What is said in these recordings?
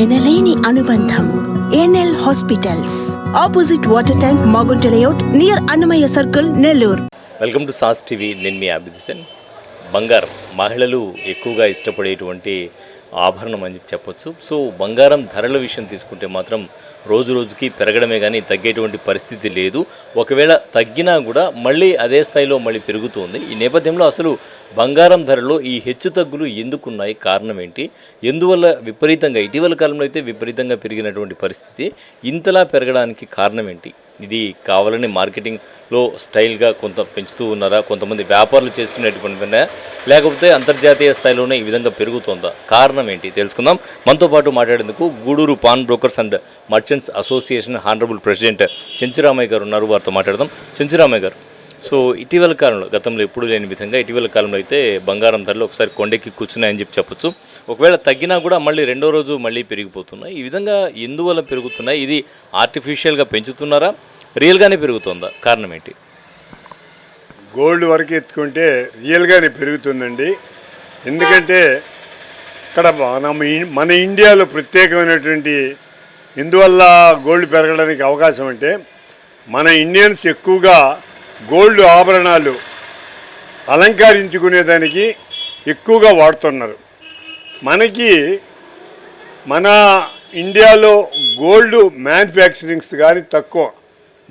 ఎనలేని అనుబంధం NL hospitals. Opposite water tank Magunta layout near Annamayya circle Nellore. Welcome to Sas TV నేను మీ అభిద్ బంగారం మహిళలు ఎక్కువగా ఇష్టపడేటువంటి ఆభరణం అని చెప్పొచ్చు. సో బంగారం ధరల విషయం తీసుకుంటే మాత్రం రోజు రోజుకి పెరగడమే కానీ తగ్గేటువంటి పరిస్థితి లేదు. ఒకవేళ తగ్గినా కూడా మళ్ళీ అదే స్థాయిలో మళ్ళీ పెరుగుతుంది. ఈ నేపథ్యంలో అసలు బంగారం ధరలో ఈ హెచ్చు తగ్గులు ఎందుకున్నాయి? కారణం ఏంటి? ఎందువల్ల విపరీతంగా? ఇటీవల కాలంలో అయితే విపరీతంగా పెరిగినటువంటి పరిస్థితి. ఇంతలా పెరగడానికి కారణం ఏంటి? ఇది కావాలని మార్కెటింగ్లో స్టైల్గా కొంత పెంచుతూ ఉన్నారా? కొంతమంది వ్యాపారులు చేస్తున్నటువంటి లేకపోతే అంతర్జాతీయ స్థాయిలోనే ఈ విధంగా పెరుగుతోందా? కారణం ఏంటి? తెలుసుకుందాం. మనతో పాటు మాట్లాడేందుకు Gudur pan brokers and merchants association honourable president Chenchuramayya గారు ఉన్నారు. వారితో మాట్లాడదాం. చెంచురామయ్య గారు. సో ఇటీవల కాలంలో గతంలో ఎప్పుడు లేని విధంగా ఇటీవల కాలంలో అయితే బంగారం ధరలు ఒకసారి కొండెక్కి కూర్చున్నాయని చెప్పి చెప్పొచ్చు. ఒకవేళ తగ్గినా కూడా మళ్ళీ రెండో రోజు మళ్ళీ పెరిగిపోతున్నాయి. ఈ విధంగా ఎందువల్ల పెరుగుతున్నాయి? ఇది ఆర్టిఫిషియల్గా పెంచుతున్నారా? రియల్గానే పెరుగుతుందా? కారణం ఏంటి? గోల్డ్ వరకు ఎత్తుకుంటే రియల్గానే పెరుగుతుందండి. ఎందుకంటే ఇక్కడ మన మన ఇండియాలో ప్రత్యేకమైనటువంటి ఎందువల్ల గోల్డ్ పెరగడానికి అవకాశం అంటే మన ఇండియన్స్ ఎక్కువగా గోల్డ్ ఆభరణాలు అలంకరించుకునేదానికి ఎక్కువగా వాడుతున్నారు. మనకి మన ఇండియాలో గోల్డ్ మ్యానుఫ్యాక్చరింగ్స్ కానీ తక్కువ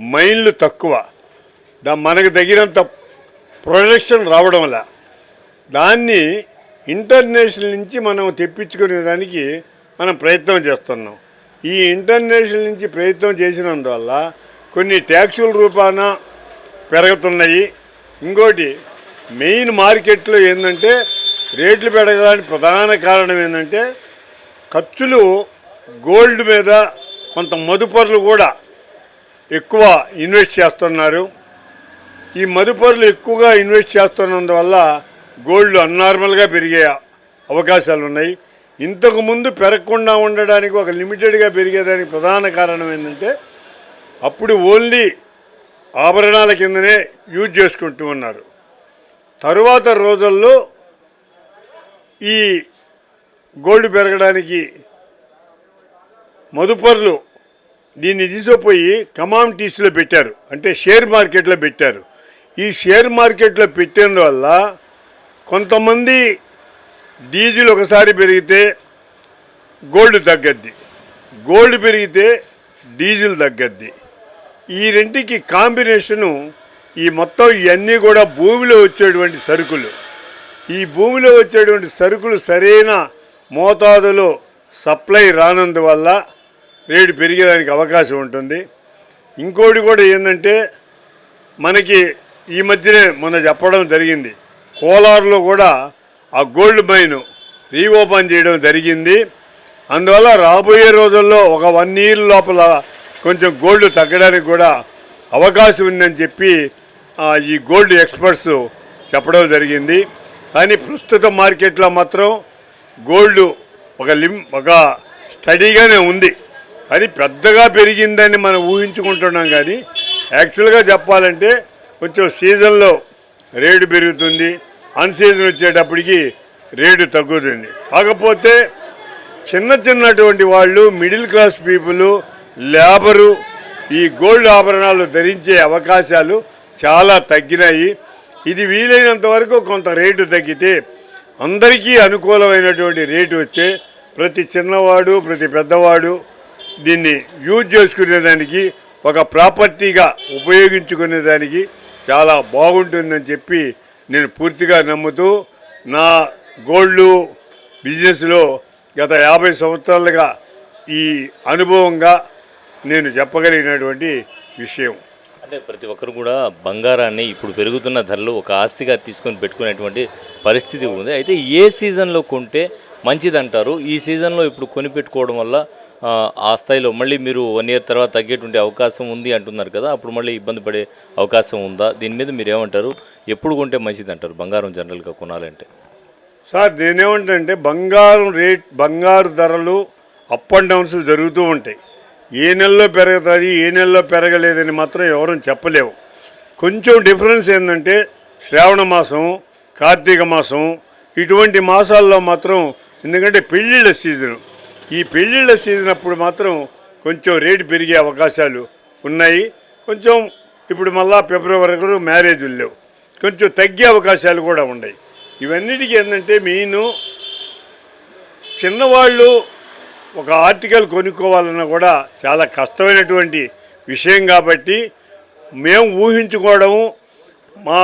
మైన్లు తక్కువ. దా మనకు తగినంత ప్రొడక్షన్ రావడం వల్ల దాన్ని ఇంటర్నేషనల్ నుంచి మనం తెప్పించుకునే దానికి మనం ప్రయత్నం చేస్తున్నాం. ఈ ఇంటర్నేషనల్ నుంచి ప్రయత్నం చేసినందువల్ల కొన్ని ట్యాక్సుల రూపాన పెరుగుతున్నాయి. ఇంకోటి మెయిన్ మార్కెట్లో ఏంటంటే రేట్లు పెరగడానికి ప్రధాన కారణం ఏంటంటే ఖర్చులు గోల్డ్ మీద కొంత మదుపరులు కూడా ఎక్కువ ఇన్వెస్ట్ చేస్తున్నారు. ఈ మదుపరులు ఎక్కువగా ఇన్వెస్ట్ చేస్తున్నందువల్ల గోల్డ్ అన్నార్మల్గా పెరిగే అవకాశాలు ఉన్నాయి ఇంతకుముందు పెరగకుండా ఉండడానికి ఒక లిమిటెడ్గా పెరిగేదానికి ప్రధాన కారణం ఏంటంటే అప్పుడు ఓన్లీ ఆభరణాల కిందనే యూజ్ చేసుకుంటూ ఉన్నారు. తరువాత రోజుల్లో ఈ గోల్డ్ పెరగడానికి మదుపర్లు దీన్ని తీసుకుపోయి కమాడిటీస్లో పెట్టారు. అంటే షేర్ మార్కెట్లో పెట్టారు. ఈ షేర్ మార్కెట్లో పెట్టిన వల్ల కొంతమంది డీజిల్ ఒకసారి పెరిగితే గోల్డ్ తగ్గద్ది. గోల్డ్ పెరిగితే డీజిల్ తగ్గద్ది. ఈ రెంటికి కాంబినేషను ఈ మొత్తం ఇవన్నీ కూడా భూమిలో వచ్చేటువంటి సరుకులు. ఈ భూమిలో వచ్చేటువంటి సరుకులు సరైన మోతాదులో సప్లై రానందువల్ల రేటు పెరిగేదానికి అవకాశం ఉంటుంది. ఇంకోటి కూడా ఏంటంటే మనకి ఈ మధ్యనే మొన్న చెప్పడం జరిగింది. కోలార్లో కూడా ఆ గోల్డ్ మైన్ రీఓపెన్ చేయడం జరిగింది. అందువల్ల రాబోయే రోజుల్లో ఒక వన్ ఇయర్ లోపల కొంచెం గోల్డ్ తగ్గడానికి కూడా అవకాశం ఉందని చెప్పి ఈ గోల్డ్ ఎక్స్పర్ట్స్ చెప్పడం జరిగింది. కానీ ప్రస్తుత మార్కెట్లో మాత్రం గోల్డ్ ఒక లిమ్ ఒక స్టడీగానే ఉంది. అది పెద్దగా పెరిగిందని మనం ఊహించుకుంటున్నాం కానీ యాక్చువల్గా చెప్పాలంటే కొంచెం సీజన్లో రేటు పెరుగుతుంది. అన్ సీజన్ వచ్చేటప్పటికి రేటు తగ్గుతుంది. కాకపోతే చిన్న చిన్నటువంటి వాళ్ళు మిడిల్ క్లాస్ పీపుల్ లేబరు ఈ గోల్డ్ ఆభరణాలు ధరించే అవకాశాలు చాలా తగ్గినాయి. ఇది వీలైనంత వరకు కొంత రేటు తగ్గితే అందరికీ అనుకూలమైనటువంటి రేటు వస్తే ప్రతి చిన్నవాడు ప్రతి పెద్దవాడు దీన్ని యూజ్ చేసుకునేదానికి ఒక ప్రాపర్టీగా ఉపయోగించుకునేదానికి చాలా బాగుంటుందని చెప్పి నేను పూర్తిగా నమ్ముతూ నా గోల్డ్ బిజినెస్లో గత యాభై సంవత్సరాలుగా ఈ అనుభవంగా నేను చెప్పగలిగినటువంటి విషయం. అంటే ప్రతి ఒక్కరు కూడా బంగారాన్ని ఇప్పుడు పెరుగుతున్న ధరలు ఒక ఆస్తిగా తీసుకొని పెట్టుకునేటువంటి పరిస్థితి ఉంది. అయితే ఏ సీజన్లో కొంటే మంచిదంటారు? ఈ సీజన్లో ఇప్పుడు కొని పెట్టుకోవడం వల్ల ఆ, ఆ స్థాయిలో మళ్ళీ మీరు వన్ ఇయర్ తర్వాత తగ్గేటువంటి అవకాశం ఉంది అంటున్నారు కదా అప్పుడు మళ్ళీ ఇబ్బంది పడే అవకాశం ఉందా? దీని మీద మీరు ఏమంటారు ఎప్పుడు కొంటే మంచిది అంటారు బంగారం జనరల్గా కొనాలంటే? సార్ నేనేమంటే బంగారం రేట్ బంగారు ధరలు అప్ అండ్ డౌన్స్ జరుగుతూ ఉంటాయి. ఏ నెలలో పెరుగుతుంది ఏ నెలలో పెరగలేదని మాత్రం ఎవరూ చెప్పలేవు. కొంచెం డిఫరెన్స్ ఏంటంటే శ్రావణ మాసం కార్తీక మాసం ఇటువంటి మాసాల్లో మాత్రం ఎందుకంటే పెళ్ళిళ్ళ సీజను. ఈ పెళ్ళిళ్ళ సీజన్ అప్పుడు మాత్రం కొంచెం రేటు పెరిగే అవకాశాలు ఉన్నాయి. కొంచెం ఇప్పుడు మళ్ళా ఫిబ్రవరి వరకు మ్యారేజులు లేవు. కొంచెం తగ్గే అవకాశాలు కూడా ఉన్నాయి. ఇవన్నిటికీ ఏంటంటే మెయిన్ చిన్నవాళ్ళు ఒక ఆర్టికల్ కొనుక్కోవాలన్నా కూడా చాలా కష్టమైనటువంటి విషయం కాబట్టి మేము ఊహించుకోవడము. మా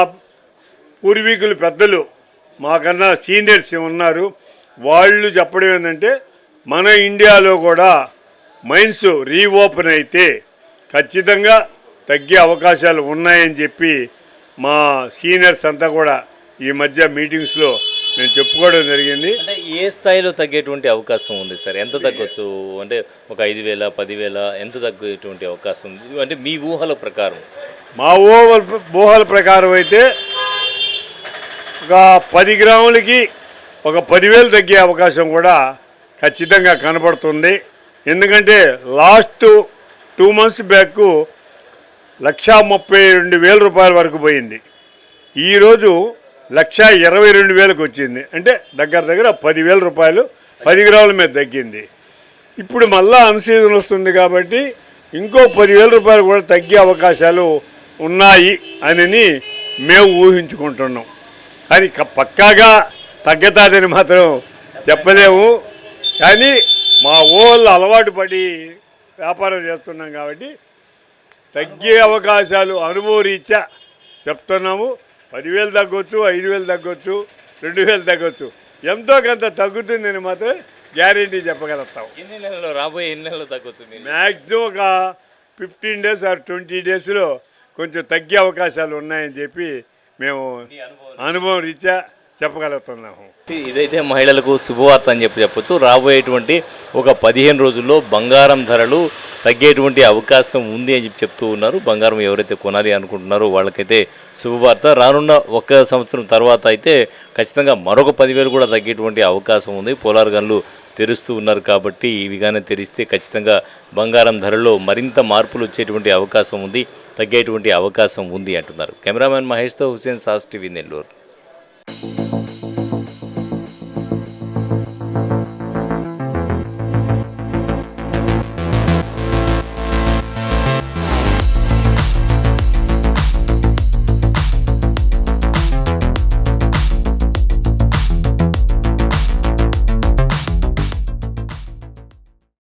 పూర్వీకులు పెద్దలు మాకన్నా సీనియర్స్ ఉన్నారు వాళ్ళు చెప్పడం ఏంటంటే మన ఇండియాలో కూడా మైన్స్ రీఓపెన్ అయితే ఖచ్చితంగా తగ్గే అవకాశాలు ఉన్నాయని చెప్పి మా సీనియర్స్ అంతా కూడా ఈ మధ్య మీటింగ్స్లో నేను చెప్పుకోవడం జరిగింది. అంటే ఏ స్థాయిలో తగ్గేటువంటి అవకాశం ఉంది సార్? ఎంత తగ్గొచ్చు? అంటే ఒక ఐదు వేల పదివేల ఎంత తగ్గేటువంటి అవకాశం ఉంది? అంటే మీ ఊహల ప్రకారం. మా ఊహల ఊహల ప్రకారం అయితే ఒక పది గ్రాములకి ఒక పదివేలు తగ్గే అవకాశం కూడా ఖచ్చితంగా కనపడుతుంది. ఎందుకంటే లాస్ట్ టూ మంత్స్ బ్యాక్ లక్షా ముప్పై రెండు వేల రూపాయల వరకు పోయింది. ఈరోజు లక్ష ఇరవై రెండు వేలకు వచ్చింది. అంటే దగ్గర దగ్గర పదివేల రూపాయలు పది గ్రాముల మీద తగ్గింది. ఇప్పుడు మళ్ళా అన్సీజన్ వస్తుంది కాబట్టి ఇంకో పదివేల రూపాయలు కూడా తగ్గే అవకాశాలు ఉన్నాయి అని మేము ఊహించుకుంటున్నాం. కానీ పక్కాగా తగ్గుతాదని మాత్రం చెప్పలేము. కానీ మా ఊళ్ళు అలవాటు పడి వ్యాపారం చేస్తున్నాం కాబట్టి తగ్గే అవకాశాలు అనుభవరీత్యా చెప్తున్నాము. పదివేలు తగ్గొచ్చు ఐదు వేలు తగ్గొచ్చు రెండు వేలు తగ్గొచ్చు. ఎంతో కొంత తగ్గుతుందని మాత్రం గ్యారంటీ చెప్పగలుగుతాం. ఎన్ని నెలల్లో రాబోయే ఎన్ని నెలలు తగ్గొచ్చు మ్యాక్సిమం ఒక ఫిఫ్టీన్ డేస్ ఆర్ ట్వంటీ డేస్లో కొంచెం తగ్గే అవకాశాలు ఉన్నాయని చెప్పి మేము అనుభవం రీత్యా చెప్పగలుగుతున్నాము. ఇదైతే మహిళలకు శుభవార్త అని చెప్పి చెప్పొచ్చు. రాబోయేటువంటి ఒక పదిహేను రోజుల్లో బంగారం ధరలు తగ్గేటువంటి అవకాశం ఉంది అని చెప్పి చెప్తూ ఉన్నారు. బంగారం ఎవరైతే కొనాలి అనుకుంటున్నారో వాళ్ళకైతే శుభవార్త. రానున్న ఒక సంవత్సరం తర్వాత అయితే ఖచ్చితంగా మరొక పదివేలు కూడా తగ్గేటువంటి అవకాశం ఉంది. పోలార్ గన్లు తెరుస్తూ ఉన్నారు కాబట్టి ఇవి కానీ తెరిస్తే ఖచ్చితంగా బంగారం ధరలో మరింత మార్పులు వచ్చేటువంటి అవకాశం ఉంది తగ్గేటువంటి అవకాశం ఉంది అంటున్నారు. కెమెరామెన్ మహేష్తో హుసేన్ సాస్ టీవీ నెల్లూరు.